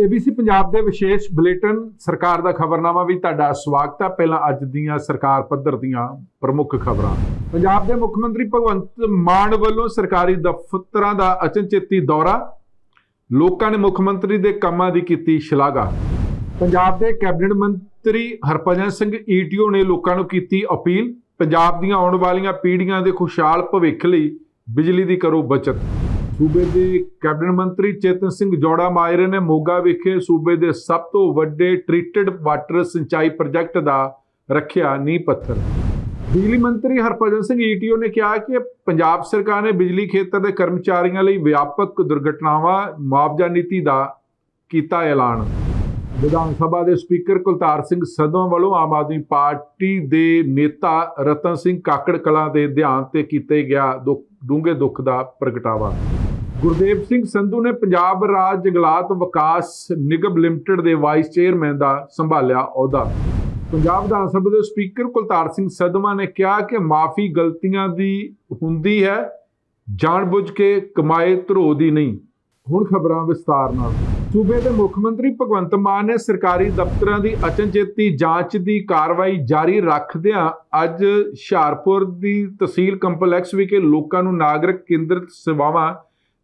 ABC Punjab ਦੇ ਵਿਸ਼ੇਸ਼ bulletin ਸਰਕਾਰ ਦਾ ਖਬਰਨਾਮਾ ਵੀ ਤੁਹਾਡਾ ਸਵਾਗਤ ਹੈ ਪਹਿਲਾਂ ਅੱਜ ਦੀਆਂ ਸਰਕਾਰ ਪੱਧਰ ਦੀਆਂ ਪ੍ਰਮੁੱਖ ਖਬਰਾਂ। ਪੰਜਾਬ ਦੇ ਮੁੱਖ ਮੰਤਰੀ ਭਗਵੰਤ ਮਾਨ ਵੱਲੋਂ ਸਰਕਾਰੀ ਦਫ਼ਤਰਾਂ ਦਾ ਅਚਨਚੇਤੀ ਦੌਰਾ। ਲੋਕਾਂ ਨੇ ਮੁੱਖ ਮੰਤਰੀ ਦੇ ਕੰਮਾਂ ਦੀ ਕੀਤੀ ਸ਼ਲਾਘਾ। ਪੰਜਾਬ ਦੇ ਕੈਬਨਿਟ ਮੰਤਰੀ ਹਰਭਜਨ ਸਿੰਘ ਈਟੀਓ ਨੇ ਲੋਕਾਂ ਨੂੰ ਕੀਤੀ ਅਪੀਲ। ਪੰਜਾਬ ਦੀਆਂ ਆਉਣ ਵਾਲੀਆਂ ਪੀੜ੍ਹੀਆਂ ਦੇ ਖੁਸ਼ਹਾਲ ਭਵਿੱਖ ਲਈ ਬਿਜਲੀ ਦੀ ਕਰੋ ਬਚਤ। ਸੂਬੇ ਦੇ ਕੈਬਨਿਟ ਮੰਤਰੀ ਚੇਤਨ ਸਿੰਘ ਜੋੜਾ ਮਾਇਰੇ ਨੇ ਮੋਗਾ ਵਿਖੇ ਸੂਬੇ ਦੇ ਸਭ ਤੋਂ ਵੱਡੇ ਟ੍ਰੀਟਡ ਵਾਟਰ ਸਿੰਚਾਈ ਪ੍ਰੋਜੈਕਟ ਦਾ ਰੱਖਿਆ ਨੀਂਹ ਪੱਥਰ। ਬਿਜਲੀ ਮੰਤਰੀ ਹਰਭਜਨ ਸਿੰਘ ਈਟੀਓ ਨੇ ਕਿਹਾ ਕਿ ਪੰਜਾਬ ਸਰਕਾਰ ਨੇ ਬਿਜਲੀ ਖੇਤਰ ਦੇ ਕਰਮਚਾਰੀਆਂ ਲਈ ਵਿਆਪਕ ਦੁਰਘਟਨਾਵਾਂ ਮੁਆਵਜ਼ਾ ਨੀਤੀ ਦਾ ਕੀਤਾ ਐਲਾਨ। ਵਿਧਾਨ ਸਭਾ ਦੇ ਸਪੀਕਰ ਕੁਲਤਾਰ ਸਿੰਘ ਸੰਧਵਾਂ ਵੱਲੋਂ ਆਮ ਆਦਮੀ ਪਾਰਟੀ ਦੇ ਨੇਤਾ ਰਤਨ ਸਿੰਘ ਕਾਕੜ ਕਲਾਂ ਦੇ ਧਿਆਨ ਤੇ ਕੀਤੇ ਗਿਆ ਦੁੱਖ ਡੂੰਘੇ ਦੁੱਖ ਦਾ ਪ੍ਰਗਟਾਵਾ। ਗੁਰਦੇਵ ਸਿੰਘ ਸੰਧੂ ਨੇ ਪੰਜਾਬ ਰਾਜ ਜੰਗਲਾਤ ਵਿਕਾਸ ਨਿਗਮ ਲਿਮਟਿਡ ਦੇ ਵਾਈਸ ਚੇਅਰਮੈਨ ਦਾ ਸੰਭਾਲਿਆ ਅਹੁਦਾ। ਪੰਜਾਬ ਵਿਧਾਨ ਸਭਾ ਦੇ ਸਪੀਕਰ ਕੁਲਤਾਰ ਸਿੰਘ ਸੰਧਵਾਂ ਨੇ ਕਿਹਾ ਕਿ ਮਾਫੀ ਗਲਤੀਆਂ ਦੀ ਹੁੰਦੀ ਹੈ, ਜਾਣਬੁੱਝ ਕੇ ਕਮਾਏ ਧਰੋ ਦੀ ਨਹੀਂ। ਹੁਣ ਖਬਰਾਂ ਵਿਸਤਾਰ ਨਾਲ। ਸੂਬੇ ਦੇ ਮੁੱਖ ਮੰਤਰੀ ਭਗਵੰਤ ਮਾਨ ਨੇ ਸਰਕਾਰੀ ਦਫ਼ਤਰਾਂ ਦੀ ਅਚਨਚੇਤੀ ਜਾਂਚ ਦੀ ਕਾਰਵਾਈ ਜਾਰੀ ਰੱਖਦਿਆਂ ਅੱਜ ਹੁਸ਼ਿਆਰਪੁਰ ਦੀ ਤਹਿਸੀਲ ਕੰਪਲੈਕਸ ਵਿਖੇ ਲੋਕਾਂ ਨੂੰ ਨਾਗਰਿਕ ਕੇਂਦਰਿਤ ਸੇਵਾਵਾਂ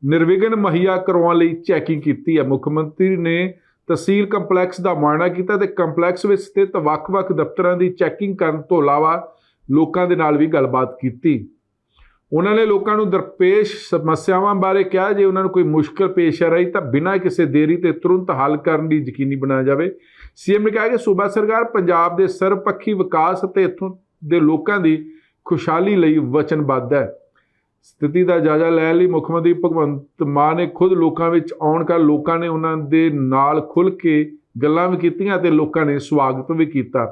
ਨਿਰਵਿਘਨ ਮੁਹੱਈਆ ਕਰਵਾਉਣ ਲਈ ਚੈਕਿੰਗ ਕੀਤੀ ਹੈ। ਮੁੱਖ ਮੰਤਰੀ ਨੇ ਤਹਿਸੀਲ ਕੰਪਲੈਕਸ ਦਾ ਮੁਆਇਨਾ ਕੀਤਾ ਤੇ ਕੰਪਲੈਕਸ ਵਿੱਚ ਸਥਿਤ ਵੱਖ-ਵੱਖ ਦਫ਼ਤਰਾਂ ਦੀ ਚੈਕਿੰਗ ਕਰਨ ਤੋਂ ਇਲਾਵਾ ਲੋਕਾਂ ਦੇ ਨਾਲ ਵੀ ਗੱਲਬਾਤ ਕੀਤੀ। ਉਹਨਾਂ ਨੇ ਲੋਕਾਂ ਨੂੰ ਦਰਪੇਸ਼ ਸਮੱਸਿਆਵਾਂ ਬਾਰੇ ਕਿਹਾ, ਜੇ ਉਹਨਾਂ ਨੂੰ ਕੋਈ ਮੁਸ਼ਕਲ ਪੇਸ਼ ਆ ਰਹੀ ਤਾਂ ਬਿਨਾਂ ਕਿਸੇ ਦੇਰੀ ਤੇ ਤੁਰੰਤ ਹੱਲ ਕਰਨ ਦੀ ਯਕੀਨੀ ਬਣਾਇਆ ਜਾਵੇ। ਸੀਐਮ ਨੇ ਕਿਹਾ ਕਿ ਸੂਬਾ ਸਰਕਾਰ ਪੰਜਾਬ ਦੇ ਸਰਵਪੱਖੀ ਵਿਕਾਸ ਅਤੇ ਇੱਥੋਂ ਦੇ ਲੋਕਾਂ ਦੀ ਖੁਸ਼ਹਾਲੀ ਲਈ ਵਚਨਬੱਧ ਹੈ। ਸਥਿਤੀ ਦਾ ਜਾਇਜ਼ਾ ਲੈਣ ਲਈ ਮੁੱਖ ਮੰਤਰੀ ਭਗਵੰਤ ਮਾਨ ਨੇ ਖੁਦ ਲੋਕਾਂ ਵਿੱਚ ਆਉਣ ਕਰ ਲੋਕਾਂ ਨੇ ਉਹਨਾਂ ਦੇ ਨਾਲ ਖੁੱਲ ਕੇ ਗੱਲਾਂ ਵੀ ਕੀਤੀਆਂ ਤੇ ਲੋਕਾਂ ਨੇ ਸਵਾਗਤ ਵੀ ਕੀਤਾ।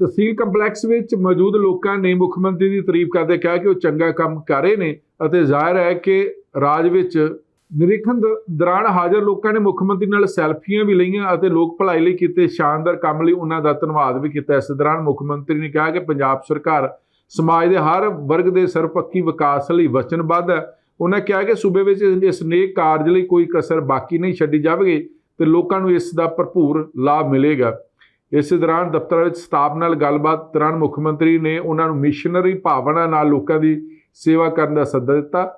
ਤਹਿਸੀਲ ਕੰਪਲੈਕਸ ਵਿੱਚ ਮੌਜੂਦ ਲੋਕਾਂ ਨੇ ਮੁੱਖ ਮੰਤਰੀ ਦੀ ਤਾਰੀਫ ਕਰਦੇ ਕਿਹਾ ਕਿ ਉਹ ਚੰਗਾ ਕੰਮ ਕਰ ਰਹੇ ਨੇ ਅਤੇ ਜ਼ਾਹਿਰ ਹੈ ਕਿ ਰਾਜ ਵਿੱਚ ਨਿਰੀਖਣ ਦ- ਦੌਰਾਨ ਹਾਜ਼ਰ ਲੋਕਾਂ ਨੇ ਮੁੱਖ ਮੰਤਰੀ ਨਾਲ ਸੈਲਫੀਆਂ ਵੀ ਲਈਆਂ ਅਤੇ ਲੋਕ ਭਲਾਈ ਲਈ ਕੀਤੇ ਸ਼ਾਨਦਾਰ ਕੰਮ ਲਈ ਉਹਨਾਂ ਦਾ ਧੰਨਵਾਦ ਵੀ ਕੀਤਾ। ਇਸ ਦੌਰਾਨ ਮੁੱਖ ਮੰਤਰੀ ਨੇ ਕਿਹਾ ਕਿ ਪੰਜਾਬ ਸਰਕਾਰ ਸਮਾਜ ਦੇ ਹਰ ਵਰਗ ਦੇ ਸਰਵਪੱਖੀ ਵਿਕਾਸ ਲਈ ਵਚਨਬੱਧ ਹੈ। ਉਹਨਾਂ ਕਿਹਾ ਕਿ ਸੂਬੇ ਵਿੱਚ ਇਸ ਨੇਕ ਕਾਰਜ ਲਈ ਕੋਈ ਕਸਰ ਬਾਕੀ ਨਹੀਂ ਛੱਡੀ ਜਾਵੇਗੀ ਤੇ ਲੋਕਾਂ ਨੂੰ ਇਸ ਦਾ ਭਰਪੂਰ ਲਾਭ ਮਿਲੇਗਾ। ਇਸੇ ਦੌਰਾਨ ਦਫ਼ਤਰ ਵਿੱਚ ਸਟਾਫ ਨਾਲ ਗੱਲਬਾਤ ਦੌਰਾਨ ਮੁੱਖ ਮੰਤਰੀ ਨੇ ਉਹਨਾਂ ਨੂੰ ਮਿਸ਼ਨਰੀ ਭਾਵਨਾ ਨਾਲ ਲੋਕਾਂ ਦੀ ਸੇਵਾ ਕਰਨ ਦਾ ਸੱਦਾ ਦਿੱਤਾ।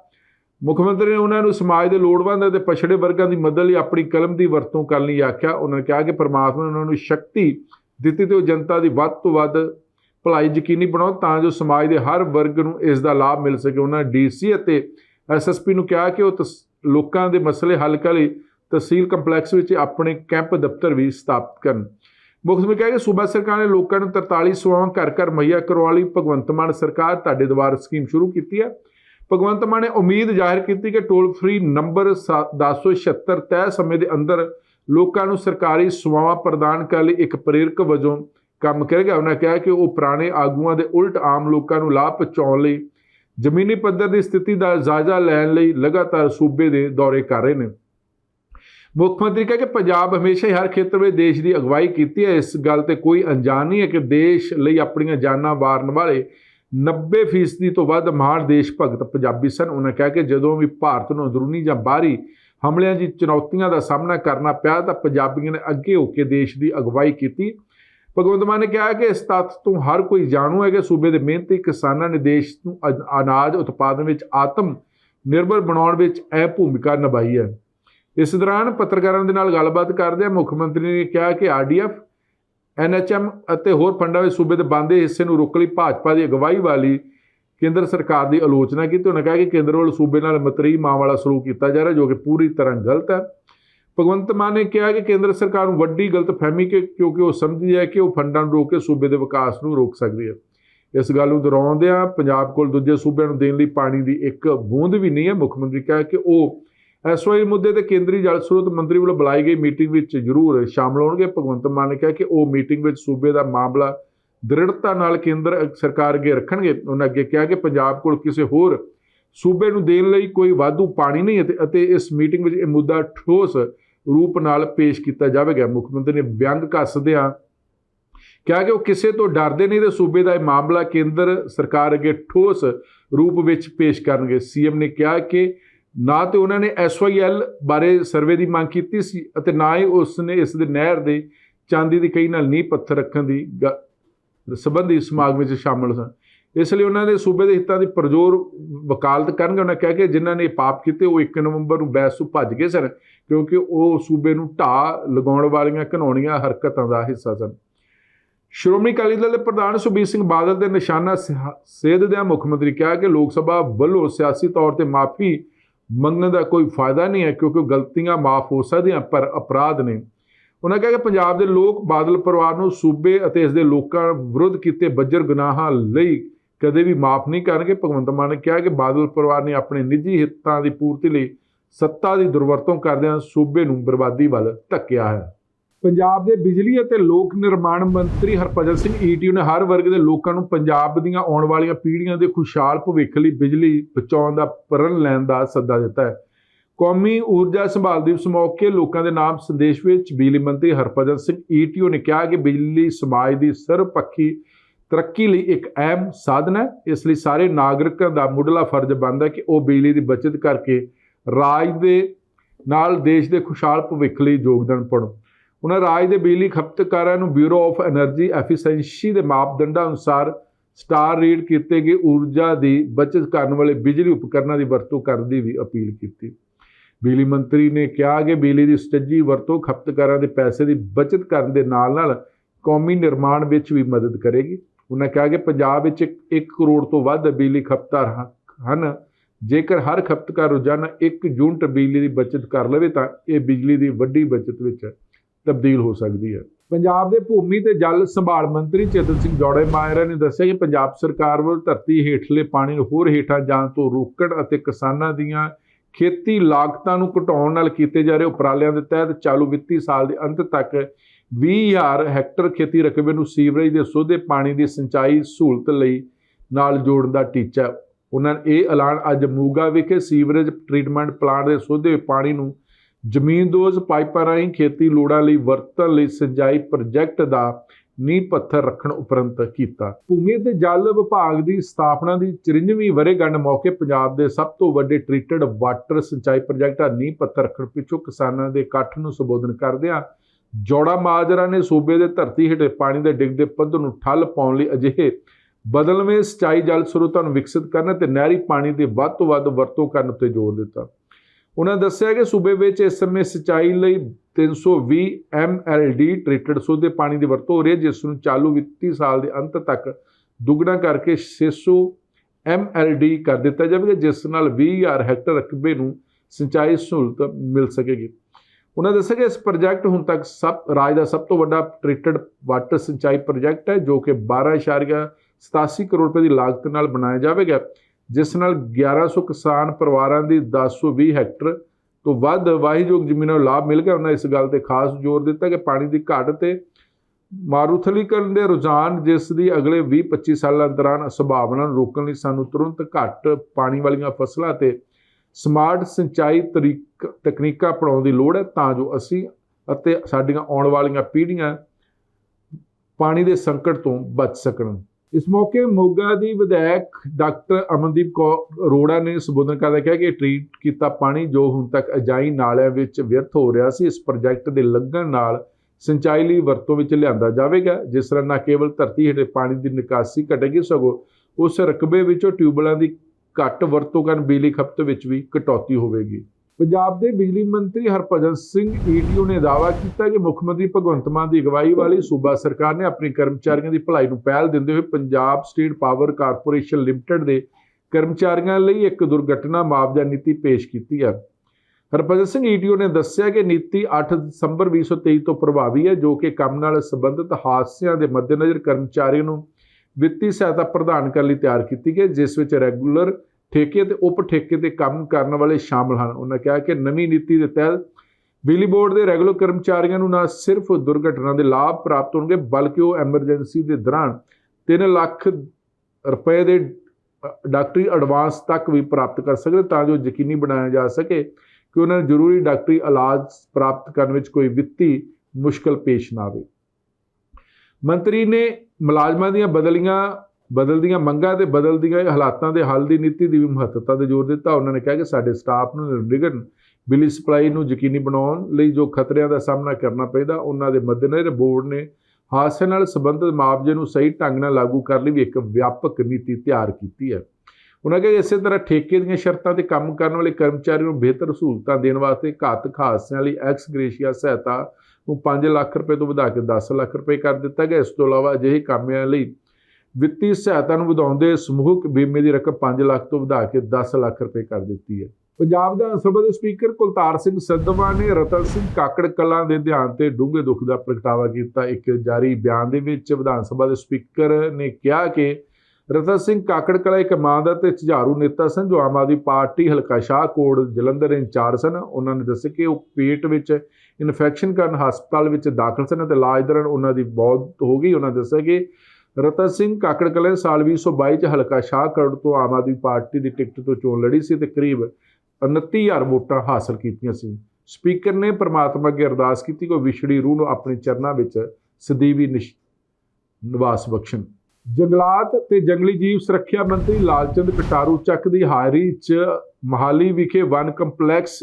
ਮੁੱਖ ਮੰਤਰੀ ਨੇ ਉਹਨਾਂ ਨੂੰ ਸਮਾਜ ਦੇ ਲੋੜਵੰਦ ਅਤੇ ਪਛੜੇ ਵਰਗਾਂ ਦੀ ਮਦਦ ਲਈ ਆਪਣੀ ਕਲਮ ਦੀ ਵਰਤੋਂ ਕਰਨ ਲਈ ਆਖਿਆ। ਉਹਨਾਂ ਨੇ ਕਿਹਾ ਕਿ ਪਰਮਾਤਮਾ ਨੇ ਉਹਨਾਂ ਨੂੰ ਸ਼ਕਤੀ ਦਿੱਤੀ ਤੇ ਉਹ ਜਨਤਾ ਦੀ ਵੱਧ ਤੋਂ ਵੱਧ ਭਲਾਈ ਯਕੀਨੀ ਬਣਾਓ ਤਾਂ ਜੋ ਸਮਾਜ ਦੇ ਹਰ ਵਰਗ ਨੂੰ ਇਸ ਦਾ ਲਾਭ ਮਿਲ ਸਕੇ। ਉਹਨਾਂ ਡੀਸੀ ਅਤੇ ਐਸਐਸਪੀ ਨੂੰ ਕਿਹਾ ਕਿ ਉਹ ਤਸ- ਲੋਕਾਂ ਦੇ ਮਸਲੇ ਹੱਲ ਕਰਨ ਲਈ ਤਹਿਸੀਲ ਕੰਪਲੈਕਸ ਵਿੱਚ ਆਪਣੇ ਕੈਂਪ ਦਫ਼ਤਰ ਵੀ ਸਥਾਪਿਤ ਕਰਨ। ਮੁੱਖ ਮੰਤਰੀ ਕਿਹਾ ਕਿ ਸੂਬਾ ਸਰਕਾਰ ਨੇ ਲੋਕਾਂ ਨੂੰ 43 ਸੇਵਾਵਾਂ ਘਰ ਘਰ ਮੁਹੱਈਆ ਕਰਵਾਉਣ ਲਈ ਭਗਵੰਤ ਮਾਨ ਸਰਕਾਰ ਤੁਹਾਡੇ ਦੁਆਰ ਸਕੀਮ ਸ਼ੁਰੂ ਕੀਤੀ ਹੈ। ਭਗਵੰਤ ਮਾਨ ਨੇ ਉਮੀਦ ਜ਼ਾਹਿਰ ਕੀਤੀ ਕਿ ਟੋਲ ਫ੍ਰੀ ਨੰਬਰ 1076 ਤੈਅ ਸਮੇਂ ਦੇ ਅੰਦਰ ਲੋਕਾਂ ਨੂੰ ਸਰਕਾਰੀ ਸੇਵਾਵਾਂ ਪ੍ਰਦਾਨ ਕਰਨ ਲਈ ਇੱਕ ਪ੍ਰੇਰਕ ਵਜੋਂ ਕੰਮ ਕਰੇਗਾ ਉਹਨਾਂ ਕਿਹਾ ਕਿ ਉਹ ਪੁਰਾਣੇ ਆਗੂਆਂ ਦੇ ਉਲਟ ਆਮ ਲੋਕਾਂ ਨੂੰ ਲਾਭ ਪਹੁੰਚਾਉਣ ਲਈ ਜ਼ਮੀਨੀ ਪੱਧਰ ਦੀ ਸਥਿਤੀ ਦਾ ਜਾਇਜ਼ਾ ਲੈਣ ਲਈ ਲਗਾਤਾਰ ਸੂਬੇ ਦੇ ਦੌਰੇ ਕਰ ਰਹੇ ਨੇ। ਮੁੱਖ ਮੰਤਰੀ ਕਹੇ ਕਿ ਪੰਜਾਬ ਹਮੇਸ਼ਾ ਹੀ ਹਰ ਖੇਤਰ ਵਿੱਚ ਦੇਸ਼ ਦੀ ਅਗਵਾਈ ਕੀਤੀ ਹੈ। ਇਸ ਗੱਲ ਤੇ ਕੋਈ ਅਣਜਾਣ ਨਹੀਂ ਹੈ ਕਿ ਦੇਸ਼ ਲਈ ਆਪਣੀਆਂ ਜਾਨਾਂ ਵਾਰਨ ਵਾਲੇ 90% ਤੋਂ ਵੱਧ ਮਹਾਨ ਦੇਸ਼ ਭਗਤ ਪੰਜਾਬੀ ਸਨ। ਉਹਨਾਂ ਕਿਹਾ ਕਿ ਜਦੋਂ ਵੀ ਭਾਰਤ ਨੂੰ ਅੰਦਰੂਨੀ ਜਾਂ ਬਾਹਰੀ ਹਮਲਿਆਂ ਦੀ ਚੁਣੌਤੀਆਂ ਦਾ ਸਾਹਮਣਾ ਕਰਨਾ ਪਿਆ ਤਾਂ ਪੰਜਾਬੀਆਂ ਨੇ ਅੱਗੇ ਹੋ ਕੇ ਦੇਸ਼ ਦੀ ਅਗਵਾਈ ਕੀਤੀ। ਭਗਵੰਤ ਮਾਨ ਨੇ ਕਿਹਾ ਕਿ ਇਸ ਤੱਥ ਤੋਂ ਹਰ ਕੋਈ ਜਾਣੂ ਹੈ ਕਿ ਸੂਬੇ ਦੇ ਮਿਹਨਤੀ ਕਿਸਾਨਾਂ ਨੇ ਦੇਸ਼ ਨੂੰ ਅਜ- ਅਨਾਜ ਉਤਪਾਦਨ ਵਿੱਚ ਆਤਮ ਨਿਰਭਰ ਬਣਾਉਣ ਵਿੱਚ ਅਹਿਮ ਭੂਮਿਕਾ ਨਿਭਾਈ ਹੈ। ਇਸ ਦੌਰਾਨ ਪੱਤਰਕਾਰਾਂ ਦੇ ਨਾਲ ਗੱਲਬਾਤ ਕਰਦਿਆਂ ਮੁੱਖ ਮੰਤਰੀ ਨੇ ਕਿਹਾ ਕਿ ਆਰਡੀਐਫ ਐਨਐਚਐਮ ਅਤੇ ਹੋਰ ਫੰਡਾਂ ਵਿੱਚ ਸੂਬੇ ਦੇ ਬੰਦੇ ਹਿੱਸੇ ਨੂੰ ਰੋਕਣ ਲਈ ਭਾਜਪਾ ਦੀ ਅਗਵਾਈ ਵਾਲੀ ਕੇਂਦਰ ਸਰਕਾਰ ਦੀ ਆਲੋਚਨਾ ਕੀਤੀ। ਉਹਨਾਂ ਕਿਹਾ ਕਿ ਕੇਂਦਰ ਵੱਲੋਂ ਸੂਬੇ ਨਾਲ ਮਤਰੀ ਮਾਂ ਵਾਲਾ ਸਲੂਕ ਕੀਤਾ ਜਾ ਰਿਹਾ ਜੋ ਕਿ ਪੂਰੀ ਤਰ੍ਹਾਂ ਗਲਤ ਹੈ। ਭਗਵੰਤ ਮਾਨ ਨੇ ਕਿਹਾ ਕਿ ਕੇਂਦਰ ਸਰਕਾਰ ਨੂੰ ਵੱਡੀ ਗਲਤਫਹਿਮੀ ਕਿ ਕਿਉਂਕਿ ਉਹ ਸਮਝਦੀ ਹੈ ਕਿ ਉਹ ਫੰਡਾਂ ਨੂੰ ਰੋਕ ਕੇ ਸੂਬੇ ਦੇ ਵਿਕਾਸ ਨੂੰ ਰੋਕ ਸਕਦੀ ਹੈ। ਇਸ ਗੱਲ ਨੂੰ ਦੁਹਰਾਉਂਦਿਆਂ ਪੰਜਾਬ ਕੋਲ ਦੂਜੇ ਸੂਬਿਆਂ ਨੂੰ ਦੇਣ ਲਈ ਪਾਣੀ ਦੀ ਇੱਕ ਬੂੰਦ ਵੀ ਨਹੀਂ ਹੈ। ਮੁੱਖ ਮੰਤਰੀ ਕਿਹਾ ਕਿ ਉਹ ਐਸਵਾਈ ਮੁੱਦੇ ਤੇ ਕੇਂਦਰੀ ਜਲ ਸਰੋਤ ਮੰਤਰੀ ਵੱਲੋਂ ਬੁਲਾਈ ਗਈ ਮੀਟਿੰਗ ਵਿੱਚ ਜ਼ਰੂਰ ਸ਼ਾਮਲ ਹੋਣਗੇ। ਭਗਵੰਤ ਮਾਨ ਨੇ ਕਿਹਾ ਕਿ ਉਹ ਮੀਟਿੰਗ ਵਿੱਚ ਸੂਬੇ ਦਾ ਮਾਮਲਾ ਦ੍ਰਿੜਤਾ ਨਾਲ ਕੇਂਦਰ ਸਰਕਾਰ ਅੱਗੇ ਰੱਖਣਗੇ। ਉਹਨਾਂ ਅੱਗੇ ਕਿਹਾ ਕਿ ਪੰਜਾਬ ਕੋਲ ਕਿਸੇ ਹੋਰ ਸੂਬੇ ਨੂੰ ਦੇਣ ਲਈ ਕੋਈ ਵਾਧੂ ਪਾਣੀ ਨਹੀਂ ਹੈ ਅਤੇ ਇਸ ਮੀਟਿੰਗ ਵਿੱਚ ਇਹ ਮੁੱਦਾ ਠੋਸ ਰੂਪ ਨਾਲ ਪੇਸ਼ ਕੀਤਾ ਜਾਵੇਗਾ। ਮੁੱਖ ਮੰਤਰੀ ਨੇ ਵਿਅੰਗ ਕੱਸਦਿਆਂ ਕਿਹਾ ਕਿ ਉਹ ਕਿਸੇ ਤੋਂ ਡਰਦੇ ਨਹੀਂ ਤੇ ਸੂਬੇ ਦਾ ਇਹ ਮਾਮਲਾ ਕੇਂਦਰ ਸਰਕਾਰ ਅੱਗੇ ਠੋਸ ਰੂਪ ਵਿੱਚ ਪੇਸ਼ ਕਰਨਗੇ। ਸੀਐਮ ਨੇ ਕਿਹਾ ਕਿ ਨਾ ਤੇ ਉਹਨਾਂ ਨੇ ਐਸਵਾਈਐਲ ਬਾਰੇ ਸਰਵੇ ਦੀ ਮੰਗ ਕੀਤੀ ਸੀ ਅਤੇ ਨਾ ਹੀ ਉਸ ਨੇ ਇਸ ਦੇ ਨਹਿਰ ਦੇ ਚਾਂਦੀ ਦੀ ਕਈ ਨਾਲ ਨੀਂਹ ਪੱਥਰ ਰੱਖਣ ਦੀ ਗ- ਸੰਬੰਧੀ ਸਮਾਗਮ ਵਿੱਚ ਸ਼ਾਮਲ ਸਨ। ਇਸ ਲਈ ਉਹਨਾਂ ਨੇ ਸੂਬੇ ਦੇ ਹਿੱਤਾਂ ਦੀ ਪਰਜੋਰ ਵਕਾਲਤ ਕਰਨਗੇ। ਉਹਨਾਂ ਕਿਹਾ ਕਿ ਜਿਨ੍ਹਾਂ ਨੇ ਪਾਪ ਕੀਤੇ, ਉਹ 1 ਨਵੰਬਰ ਨੂੰ ਬੈਸ ਤੋਂ ਭੱਜ ਗਏ ਸਨ, ਕਿਉਂਕਿ ਉਹ ਸੂਬੇ ਨੂੰ ਢਾਹ ਲਗਾਉਣ ਵਾਲੀਆਂ ਘਿਨਾਉਣੀਆਂ ਹਰਕਤਾਂ ਦਾ ਹਿੱਸਾ ਸਨ। ਸ਼੍ਰੋਮਣੀ ਅਕਾਲੀ ਦਲ ਦੇ ਪ੍ਰਧਾਨ ਸੁਬੀਰ ਸਿੰਘ ਬਾਦਲ ਦੇ ਨਿਸ਼ਾਨਾ ਸਿਹਾ- ਸੇਧਦਿਆਂ ਮੁੱਖ ਮੰਤਰੀ ਕਿਹਾ ਕਿ ਲੋਕ ਸਭਾ ਵੱਲੋਂ ਸਿਆਸੀ ਤੌਰ ਤੇ ਮਾਫੀ ਮੰਗਣ ਦਾ ਕੋਈ ਫਾਇਦਾ ਨਹੀਂ ਹੈ, ਕਿਉਂਕਿ ਗਲਤੀਆਂ ਮਾਫ ਹੋ ਸਕਦੀਆਂ, ਪਰ ਅਪਰਾਧ ਨੇ। ਉਹਨਾਂ ਕਿਹਾ ਕਿ ਪੰਜਾਬ ਦੇ ਲੋਕ ਬਾਦਲ ਪਰਿਵਾਰ ਨੂੰ ਸੂਬੇ ਅਤੇ ਇਸ ਦੇ ਲੋਕਾਂ ਵਿਰੁੱਧ ਕੀਤੇ ਬੱਜਰ ਗੁਨਾਹਾਂ ਲਈ ਕਦੇ ਵੀ ਮਾਫ ਨਹੀਂ ਕਰਨਗੇ। ਭਗਵੰਤ ਮਾਨ ਨੇ ਕਿਹਾ ਕਿ ਬਾਦਲ ਪਰਿਵਾਰ ਨੇ ਆਪਣੇ ਨਿੱਜੀ ਹਿੱਤਾਂ ਦੀ ਪੂਰਤੀ ਲਈ ਸੱਤਾ ਦੀ ਦੁਰਵਰਤੋਂ ਕਰਦਿਆਂ ਸੂਬੇ ਨੂੰ ਬਰਬਾਦੀ ਵੱਲ ਧੱਕਿਆ ਹੈ। ਪੰਜਾਬ ਦੇ ਬਿਜਲੀ ਅਤੇ ਲੋਕ ਨਿਰਮਾਣ ਮੰਤਰੀ ਹਰਭਜਨ ਸਿੰਘ ਈਟੀਯੂ ਨੇ ਹਰ ਵਰਗ ਦੇ ਲੋਕਾਂ ਨੂੰ ਪੰਜਾਬ ਦੀਆਂ ਆਉਣ ਵਾਲੀਆਂ ਪੀੜ੍ਹੀਆਂ ਦੇ ਖੁਸ਼ਹਾਲ ਭਵਿੱਖ ਲਈ ਬਿਜਲੀ ਬਚਾਉਣ ਦਾ ਪ੍ਰਣ ਲੈਣ ਦਾ ਸੱਦਾ ਦਿੱਤਾ ਹੈ। ਕੌਮੀ ਊਰਜਾ ਸੰਭਾਲ ਦਿਵਸ ਮੌਕੇ ਲੋਕਾਂ ਦੇ ਨਾਮ ਸੰਦੇਸ਼ ਵਿੱਚ ਬਿਜਲੀ ਮੰਤਰੀ ਹਰਭਜਨ ਸਿੰਘ ਈਟੀਯੂ ਨੇ ਕਿਹਾ ਕਿ ਬਿਜਲੀ ਸਮਾਜ ਦੀ ਸਰਬਪੱਖੀ ਤਰੱਕੀ ਲਈ ਇੱਕ ਅਹਿਮ ਸਾਧਨ ਹੈ। ਇਸ ਲਈ ਸਾਰੇ ਨਾਗਰਿਕਾਂ ਦਾ ਮੁੱਢਲਾ ਫਰਜ਼ ਬਣਦਾ ਕਿ ਉਹ ਬਿਜਲੀ ਦੀ ਬਚਤ ਕਰਕੇ ਰਾਜ ਦੇ ਨਾਲ ਦੇਸ਼ ਦੇ ਖੁਸ਼ਹਾਲ ਭਵਿੱਖ ਲਈ ਯੋਗਦਾਨ ਪਾਉਣ। ਉਹਨਾਂ ਰਾਜ ਦੇ ਬਿਜਲੀ ਖਪਤਕਾਰਾਂ ਨੂੰ ਬਿਊਰੋ ਆਫ એનર્ਜੀ ਐਫੀਸ਼ੀਐਂਸੀ ਦੇ ਮਾਪਦੰਡਾਂ ਅਨੁਸਾਰ ਸਟਾਰ ਰੀਡ ਕੀਤੇ ਗਏ ਊਰਜਾ ਦੀ ਬਚਤ ਕਰਨ ਵਾਲੇ ਬਿਜਲੀ ਉਪਕਰਨਾਂ ਦੀ ਵਰਤੋਂ ਕਰਨ ਦੀ ਵੀ ਅਪੀਲ ਕੀਤੀ। ਬਿਜਲੀ ਮੰਤਰੀ ਨੇ ਕਿਹਾ ਕਿ ਬਿਜਲੀ ਦੀ ਸੁਚੱਜੀ ਵਰਤੋਂ ਖਪਤਕਾਰਾਂ ਦੇ ਪੈਸੇ ਦੀ ਬਚਤ ਕਰਨ ਦੇ ਨਾਲ ਨਾਲ ਕੌਮੀ ਨਿਰਮਾਣ ਵਿੱਚ ਵੀ ਮਦਦ ਕਰੇਗੀ। ਉਹਨਾਂ ਕਿਹਾ ਕਿ ਪੰਜਾਬ ਵਿੱਚ 1 ਕਰੋੜ ਤੋਂ ਵੱਧ ਬਿਜਲੀ ਖਪਤਕਾਰ ਹ- ਹਨ। ਜੇਕਰ ਹਰ ਖਪਤਕਾਰ ਰੋਜ਼ਾਨਾ 1 ਯੂਨਿਟ ਬਿਜਲੀ ਦੀ ਬਚਤ ਕਰ ਲਵੇ ਤਾਂ ਇਹ ਬਿਜਲੀ ਦੀ ਵੱਡੀ ਬਚਤ ਵਿੱਚ ਤਬਦੀਲ ਹੋ ਸਕਦੀ ਹੈ। ਪੰਜਾਬ ਦੇ ਭੂਮੀ ਤੇ ਜਲ ਸੰਭਾਲ ਮੰਤਰੀ ਚੇਤਨ ਸਿੰਘ ਜੋੜੇ ਮਾਇਰਾ ਨੇ ਦੱਸਿਆ ਕਿ ਪੰਜਾਬ ਸਰਕਾਰ ਵੱਲੋਂ ਧਰਤੀ ਹੇਠਲੇ ਪਾਣੀ ਨੂੰ ਹੋਰ ਹੇਠਾਂ ਜਾਣ ਤੋਂ ਰੋਕਣ ਅਤੇ ਕਿਸਾਨਾਂ ਦੀਆਂ ਖੇਤੀ ਲਾਗਤਾਂ ਨੂੰ ਘਟਾਉਣ ਨਾਲ ਕੀਤੇ ਜਾ ਰਹੇ ਉਪਰਾਲਿਆਂ ਦੇ ਤਹਿਤ ਚਾਲੂ ਵਿੱਤੀ ਸਾਲ ਦੇ ਅੰਤ ਤੱਕ 20000 ਹੈਕਟਰ ਖੇਤੀ ਰਕਬੇ ਨੂੰ ਸੀਵਰੇਜ ਦੇ ਸੋਧੇ ਪਾਣੀ ਦੀ ਸਿੰਚਾਈ ਸਹੂਲਤ ਲਈ ਨਾਲ ਜੋੜਨ ਦਾ ਟੀਚਾ ਉਹਨਾਂ ਨੇ ਇਹ ਐਲਾਨ ਅੱਜ ਮੂਗਾ ਵਿਖੇ ਸੀਵਰੇਜ ਟ੍ਰੀਟਮੈਂਟ ਪਲਾਂਟ ਦੇ ਸੋਧੇ ਪਾਣੀ ਨੂੰ ਜ਼ਮੀਨਦੋਜ਼ ਪਾਈਪਾਂ ਰਾਹੀਂ ਖੇਤੀ ਲੋੜਾਂ ਲਈ ਵਰਤਣ ਲਈ ਸਿੰਚਾਈ ਪ੍ਰੋਜੈਕਟ ਦਾ ਨੀਂਹ ਪੱਥਰ ਰੱਖਣ ਉਪਰੰਤ ਕੀਤਾ। ਭੂਮੀ ਤੇ ਜਲ ਵਿਭਾਗ ਦੀ ਸਥਾਪਨਾ ਦੀ 94ਵੀਂ ਵਰ੍ਹੇਗੰਢ ਮੌਕੇ ਪੰਜਾਬ ਦੇ ਸਭ ਤੋਂ ਵੱਡੇ ਟ੍ਰੀਟਡ ਵਾਟਰ ਸਿੰਚਾਈ ਪ੍ਰੋਜੈਕਟ ਦਾ ਨੀਂਹ ਪੱਥਰ ਰੱਖਣ ਪਿੱਛੋਂ ਕਿਸਾਨਾਂ ਦੇ ਇਕੱਠ ਨੂੰ ਸੰਬੋਧਨ ਕਰਦਿਆਂ ਜੋੜਾ ਮਾਜਰਾ ਨੇ ਸੂਬੇ ਦੇ ਧਰਤੀ ਹੇਠ ਪਾਣੀ ਦੇ ਡਿੱਗਦੇ ਪੱਧਰ ਨੂੰ ਠੱਲ ਪਾਉਣ ਲਈ ਅਜਿਹੇ ਬਦਲਵੇਂ ਸਿੰਚਾਈ ਜਲ ਸਰੋਤਾਂ ਨੂੰ ਵਿਕਸਿਤ ਕਰਨ ਤੇ ਨਹਿਰੀ ਪਾਣੀ ਦੀ ਵੱਧ ਤੋਂ ਵੱਧ ਵਰਤੋਂ ਕਰਨ ਉੱਤੇ ਜ਼ੋਰ ਦਿੱਤਾ। ਉਹਨਾਂ ਦੱਸਿਆ ਕਿ ਸੂਬੇ ਵਿੱਚ ਇਸ ਸਮੇਂ ਸਿੰਚਾਈ ਲਈ 320 MLD ਟ੍ਰੀਟਡ ਸੋਧੇ ਪਾਣੀ ਦੀ ਵਰਤੋਂ ਹੋ ਰਹੀ ਹੈ, ਜਿਸ ਨੂੰ ਚਾਲੂ ਵਿੱਤੀ ਸਾਲ ਦੇ ਅੰਤ ਤੱਕ ਦੁੱਗਣਾ ਕਰਕੇ 600 MLD ਕਰ ਦਿੱਤਾ ਜਾਵੇਗਾ, ਜਿਸ ਨਾਲ 20000 ਹੈਕਟਰ ਰਕਬੇ ਨੂੰ ਸਿੰਚਾਈ ਸਹੂਲਤ ਮਿਲ ਸਕੇਗੀ। ਉਹਨਾਂ ਦੱਸਿਆ ਕਿ ਇਸ ਪ੍ਰੋਜੈਕਟ ਹੁਣ ਤੱਕ ਸਭ ਰਾਜ ਦਾ ਸਭ ਤੋਂ ਵੱਡਾ ਟ੍ਰੀਟਡ ਵਾਟਰ ਸਿੰਚਾਈ ਪ੍ਰੋਜੈਕਟ ਹੈ, ਜੋ ਕਿ 12.87 ਕਰੋੜ ਰੁਪਏ ਦੀ ਲਾਗਤ ਨਾਲ ਬਣਾਇਆ ਜਾਵੇਗਾ, ਜਿਸ ਨਾਲ 1100 ਕਿਸਾਨ ਪਰਿਵਾਰਾਂ ਦੀ 1020 ਹੈਕਟਰ ਤੋਂ ਵੱਧ ਵਾਹੀਯੋਗ ਜ਼ਮੀਨਾਂ ਨੂੰ ਲਾਭ ਮਿਲ ਗਿਆ। ਉਹਨਾਂ ਇਸ ਗੱਲ ਤੇ ਖਾਸ ਜ਼ੋਰ ਦਿੱਤਾ ਕਿ ਪਾਣੀ ਦੀ ਘਾਟ ਤੇ ਮਾਰੂਥਲੀਕਰਨ ਦੇ ਰੁਝਾਨ, ਜਿਸ ਦੀ ਅਗਲੇ 20-25 ਸਾਲਾਂ ਦੌਰਾਨ ਸੰਭਾਵਨਾ ਨੂੰ ਰੋਕਣ ਲਈ ਸਾਨੂੰ ਤੁਰੰਤ ਘੱਟ ਪਾਣੀ ਵਾਲੀਆਂ ਫਸਲਾਂ ਤੇ ਸਮਾਰਟ ਸਿੰਚਾਈ ਤਰੀਕ, ਤਕਨੀਕਾਂ ਅਪਣਾਉਣ ਦੀ ਲੋੜ ਹੈ ਤਾਂ ਜੋ ਅਸੀਂ ਅਤੇ ਸਾਡੀਆਂ ਆਉਣ ਵਾਲੀਆਂ ਪੀੜ੍ਹੀਆਂ ਪਾਣੀ ਦੇ ਸੰਕਟ ਤੋਂ ਬਚ ਸਕਣ। ਇਸ ਮੌਕੇ ਮੋਗਾ ਦੀ ਵਿਧਾਇਕ ਡਾਕਟਰ ਅਮਨਦੀਪ ਕੌਰ ਅਰੋੜਾ ਨੇ ਸੰਬੋਧਨ ਕਰਦਾ ਕਿਹਾ ਕਿ ਟ੍ਰੀਟ ਕੀਤਾ ਪਾਣੀ ਜੋ ਹੁਣ ਤੱਕ ਅਜਾਈ ਨਾਲਿਆਂ ਵਿੱਚ ਵਿਅਰਥ ਹੋ ਰਿਹਾ ਸੀ, ਇਸ ਪ੍ਰੋਜੈਕਟ ਦੇ ਲੱਗਣ ਨਾਲ ਸਿੰਚਾਈ ਲਈ ਵਰਤੋਂ ਵਿੱਚ ਲਿਆਂਦਾ ਜਾਵੇਗਾ, ਜਿਸ ਤਰ੍ਹਾਂ ਨਾ ਕੇਵਲ ਧਰਤੀ ਹੇਠ ਪਾਣੀ ਦੀ ਨਿਕਾਸੀ ਘਟੇਗੀ ਸਗੋਂ ਉਸ ਰਕਬੇ ਵਿੱਚੋਂ ਟਿਊਬਲਾਂ ਦੀ ਘੱਟ ਵਰਤੋਂ ਕਰਨ ਬਿਜਲੀ ਖਪਤ ਵਿੱਚ ਵੀ ਕਟੌਤੀ ਹੋਵੇਗੀ। ਪੰਜਾਬ ਦੇ ਬਿਜਲੀ ਮੰਤਰੀ ਹਰਭਜਨ ਸਿੰਘ ਈਟੀਓ ਨੇ ਦਾਅਵਾ ਕੀਤਾ ਕਿ ਮੁੱਖ ਮੰਤਰੀ ਭਗਵੰਤ ਮਾਨ ਦੀ ਅਗਵਾਈ ਵਾਲੀ ਸੂਬਾ ਸਰਕਾਰ ਨੇ ਆਪਣੇ ਕਰਮਚਾਰੀਆਂ ਦੀ ਭਲਾਈ ਨੂੰ ਪਹਿਲ ਦਿੰਦੇ ਹੋਏ Punjab state power corporation limited ਦੇ ਕਰਮਚਾਰੀਆਂ ਲਈ ਇੱਕ ਦੁਰਘਟਨਾ ਮੁਆਵਜ਼ਾ ਨੀਤੀ ਪੇਸ਼ ਕੀਤੀ ਹੈ। ਹਰਭਜਨ ਸਿੰਘ ਈਟੀਓ ਨੇ ਦੱਸਿਆ ਕਿ ਨੀਤੀ 8 ਦਸੰਬਰ 2023 ਤੋਂ ਪ੍ਰਭਾਵੀ ਹੈ, ਜੋ ਕਿ ਕੰਮ ਨਾਲ ਸੰਬੰਧਿਤ ਹਾਦਸਿਆਂ ਦੇ ਮੱਦੇਨਜ਼ਰ ਕਰਮਚਾਰੀਆਂ ਨੂੰ ਵਿੱਤੀ ਸਹਾਇਤਾ ਪ੍ਰਦਾਨ ਕਰਨ ਲਈ ਤਿਆਰ ਕੀਤੀ ਗਈ ਜਿਸ ਵਿੱਚ ਰੈਗੂਲਰ ਠੇਕੇ ਤੇ ਉਪ ਠੇਕੇ ਤੇ ਕੰਮ ਕਰਨ ਵਾਲੇ ਸ਼ਾਮਲ ਹਨ। ਉਹਨਾਂ ਕਿਹਾ ਕਿ ਨਵੀਂ ਨੀਤੀ ਦੇ ਤਹਿਤ ਬਿਜਲੀ ਬੋਰਡ ਦੇ ਰੈਗੂਲਰ ਕਰਮਚਾਰੀਆਂ ਨੂੰ ਨਾ ਸਿਰਫ ਦੁਰਘਟਨਾ ਦੇ ਲਾਭ ਪ੍ਰਾਪਤ ਹੋਣਗੇ, ਬਲਕਿ ਉਹ ਐਮਰਜੈਂਸੀ ਦੇ ਦੌਰਾਨ 3 ਲੱਖ ਰੁਪਏ ਦੇ ਡਾਕਟਰੀ ਐਡਵਾਂਸ ਤੱਕ ਵੀ ਪ੍ਰਾਪਤ ਕਰ ਸਕਦੇ, ਤਾਂ ਜੋ ਯਕੀਨੀ ਬਣਾਇਆ ਜਾ ਸਕੇ ਕਿ ਉਹਨਾਂ ਨੂੰ ਜ਼ਰੂਰੀ ਡਾਕਟਰੀ ਇਲਾਜ ਪ੍ਰਾਪਤ ਕਰਨ ਵਿੱਚ ਕੋਈ ਵਿੱਤੀ ਮੁਸ਼ਕਲ ਪੇਸ਼ ਨਾ ਆਵੇ। ਮੰਤਰੀ ਨੇ ਮੁਲਾਜ਼ਮਾਂ ਦੀਆਂ ਬਦਲੀਆਂ, ਬਦਲਦੀਆਂ ਮੰਗਾਂ ਤੇ ਬਦਲਦੀਆਂ ਹਾਲਾਤਾਂ ਦੇ ਹੱਲ ਦੀ ਨੀਤੀ ਦੀ ਵੀ ਮਹੱਤਤਾ ਤੇ ਜ਼ੋਰ ਦਿੱਤਾ। ਉਹਨਾਂ ਨੇ ਕਿਹਾ ਕਿ ਸਾਡੇ ਸਟਾਫ ਨੂੰ ਨਿਰਵਿਘਨ ਬਿਜਲੀ ਸਪਲਾਈ ਨੂੰ ਯਕੀਨੀ ਬਣਾਉਣ ਲਈ ਜੋ ਖਤਰਿਆਂ ਦਾ ਸਾਹਮਣਾ ਕਰਨਾ ਪੈਂਦਾ ਉਹਨਾਂ ਦੇ ਮੱਦੇਨਜ਼ਰ ਬੋਰਡ ਨੇ ਹਾਦਸੇ ਨਾਲ ਸੰਬੰਧਿਤ ਮੁਆਵਜ਼ੇ ਨੂੰ ਸਹੀ ਢੰਗ ਨਾਲ ਲਾਗੂ ਕਰਨ ਲਈ ਵੀ ਇੱਕ ਵਿਆਪਕ ਨੀਤੀ ਤਿਆਰ ਕੀਤੀ ਹੈ। ਉਹਨਾਂ ਕਿਹਾ ਇਸੇ ਤਰ੍ਹਾਂ ਠੇਕੇ ਦੀਆਂ ਸ਼ਰਤਾਂ ਤੇ ਕੰਮ ਕਰਨ ਵਾਲੇ ਕਰਮਚਾਰੀਆਂ ਨੂੰ ਬਿਹਤਰ ਸਹੂਲਤਾਂ ਦੇਣ ਵਾਸਤੇ ਘਾਤਕ ਹਾਦਸਿਆਂ ਲਈ ਐਕਸ ਗ੍ਰੇਸ਼ੀਆ ਸਹਾਇਤਾ ਨੂੰ 5 ਲੱਖ ਰੁਪਏ ਤੋਂ ਵਧਾ ਕੇ 10 ਲੱਖ ਰੁਪਏ ਕਰ ਦਿੱਤਾ ਗਿਆ। ਇਸ ਤੋਂ ਇਲਾਵਾ ਅਜਿਹੇ ਕਾਮਿਆਂ ਲਈ ਵਿੱਤੀ ਸਹਾਇਤਾ ਨੂੰ ਵਧਾਉਂਦੇ ਸਮੂਹਕ ਬੀਮੇ ਦੀ ਰਕਮ 5 ਲੱਖ ਤੋਂ ਵਧਾ ਕੇ 10 ਲੱਖ ਰੁਪਏ ਕਰ ਦਿੱਤੀ ਹੈ। ਪੰਜਾਬ ਵਿਧਾਨ ਸਭਾ ਦੇ ਸਪੀਕਰ ਕੁਲਤਾਰ ਸਿੰਘ ਸੰਧਵਾ ਨੇ ਰਤਨ ਸਿੰਘ ਕਾਕੜ ਕਲਾਂ ਦੇ ਧਿਆਨ ਤੇ ਡੂੰਘੇ ਦੁੱਖ ਦਾ ਪ੍ਰਗਟਾਵਾ ਕੀਤਾ। ਇੱਕ ਜਾਰੀ ਬਿਆਨ ਦੇ ਵਿੱਚ ਵਿਧਾਨ ਸਭਾ ਦੇ ਸਪੀਕਰ ਨੇ ਕਿਹਾ ਕਿ ਰਤਨ ਸਿੰਘ ਕਾਕੜ ਕਲਾਂ ਇੱਕ ਇਮਾਨਦਾਰ ਤੇ ਝਾੜੂ ਨੇਤਾ ਸਨ, ਜੋ ਆਮ ਆਦਮੀ ਪਾਰਟੀ ਹਲਕਾ ਸ਼ਾਹਕੋਟ ਜਲੰਧਰ ਇੰਚਾਰਜ ਸਨ। ਉਹਨਾਂ ਨੇ ਦੱਸਿਆ ਕਿ ਉਹ ਪੇਟ ਵਿੱਚ ਇਨਫੈਕਸ਼ਨ ਕਾਰਨ ਹਸਪਤਾਲ ਵਿੱਚ ਦਾਖਲ ਸਨ ਅਤੇ ਇਲਾਜ ਦੌਰਾਨ ਉਹਨਾਂ ਦੀ ਮੌਤ ਹੋ ਗਈ। ਉਹਨਾਂ ਦੱਸਿਆ ਕਿ ਰਤਨ ਸਿੰਘ ਕਾਕੜ ਕਲਾਂ ਸਾਲ 2022 ਚ ਹਲਕਾ ਸ਼ਾਹਕੋਟ ਤੋਂ ਆਮ ਆਦਮੀ ਪਾਰਟੀ ਦੀ ਟਿਕਟ ਤੋਂ ਚੋਣ ਲੜੀ ਸੀ ਤੇ ਕਰੀਬ 29000 ਵੋਟਾਂ ਹਾਸਲ ਕੀਤੀਆਂ ਸੀ। ਸਪੀਕਰ ਨੇ ਪ੍ਰਮਾਤਮਾ ਅੱਗੇ ਅਰਦਾਸ ਕੀਤੀ ਕਿ ਵਿਛੜੀ ਰੂਹ ਨੂੰ ਆਪਣੇ ਚਰਨਾਂ ਵਿੱਚ ਸਦੀਵੀ ਨਿਸ਼- ਨਿਵਾਸ ਬਖਸ਼ਣ। ਜੰਗਲਾਤ ਤੇ ਜੰਗਲੀ ਜੀਵ ਸੁਰੱਖਿਆ ਮੰਤਰੀ ਲਾਲਚੰਦ ਕਟਾਰੂ ਚੱਕ ਦੀ ਹਾਜ਼ਰੀ 'ਚ ਮਹਾਲੀ ਵਿਖੇ ਵਨ ਕੰਪਲੈਕਸ